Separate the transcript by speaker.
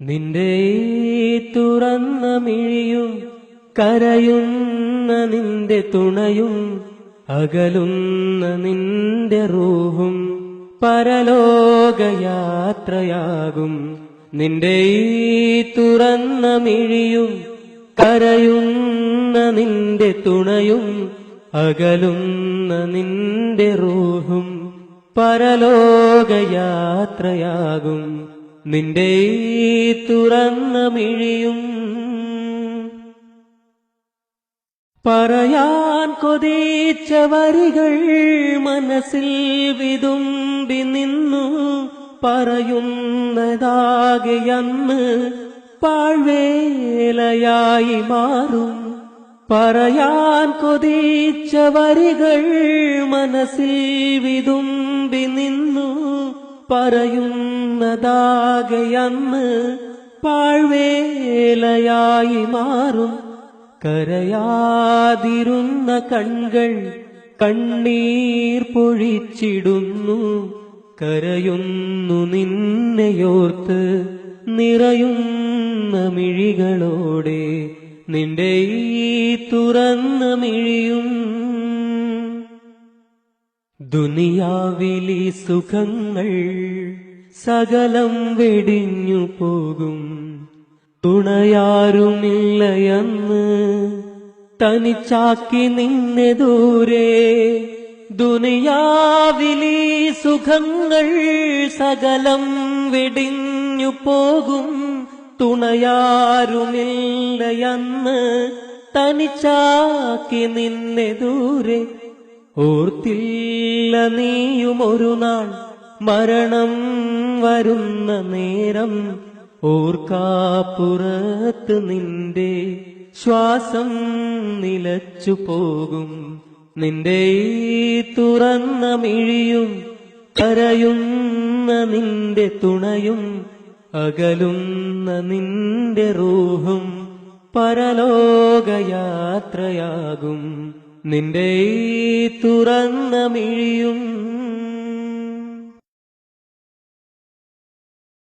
Speaker 1: നിന്റെ തുറന്ന മിഴിയും കരയുന്ന നിന്റെ തുണയും അകലുന്ന നിന്റെ റൂഹും പരലോകയാത്രയാകും. നിന്റെ ഈ തുറന്ന മിഴിയും കരയുന്ന നിന്റെ തുണയും അകലുന്ന നിന്റെ റൂഹും പരലോകയാത്രയാകും. നിന്റെ തുറന്ന മിഴിയും പറയാൻ കൊതിച്ച വരികൾ മനസ്സിൽ വിതുമ്പി നിന്നു പറയുന്നതാകെയന്ന് പാഴ്വേലയായി മാറും. പറയാൻ കൊതിച്ച വരികൾ മനസ്സിൽ വിതുമ്പി നിന്നു പറയുന്നതാകെയന്ന് പാഴ്വേലയായി മാറും. കരയാതിരുന്ന കൺകൾ കണ്ണീർ പൊഴിച്ചിടുന്നു. കരയുന്നു നിന്നെയോർത്ത് നിറയുന്ന മിഴികളോടെ. നിന്റെ ഈ തുറന്ന മിഴിയും ദുനിയാവിലി സുഖങ്ങൾ സകലം വെടിഞ്ഞു പോകും. തുണയാരുമില്ലയെന്ന് തനിച്ചാക്കി നിന്നെ ദൂരെ. ദുനിയാവിലി സുഖങ്ങൾ സകലം വെടിഞ്ഞു പോകും. തുണയാരുമില്ലയെന്ന് തനിച്ചാക്കി നിന്നെ ദൂരെ. ഓർത്തില്ല നീയും ഒരു നാൾ മരണം വരുന്ന നേരം. ഓർക്കാപ്പുറത്ത് നിന്റെ ശ്വാസം നിലച്ചു പോകും. നിന്റെ ഈ തുറന്ന മിഴിയും കരയുന്ന നിന്റെ തുണയും അകലുന്ന നിന്റെ റൂഹും പരലോകയാത്രയാകും. നിന്റെ ഈ തുറന്ന മിഴിയും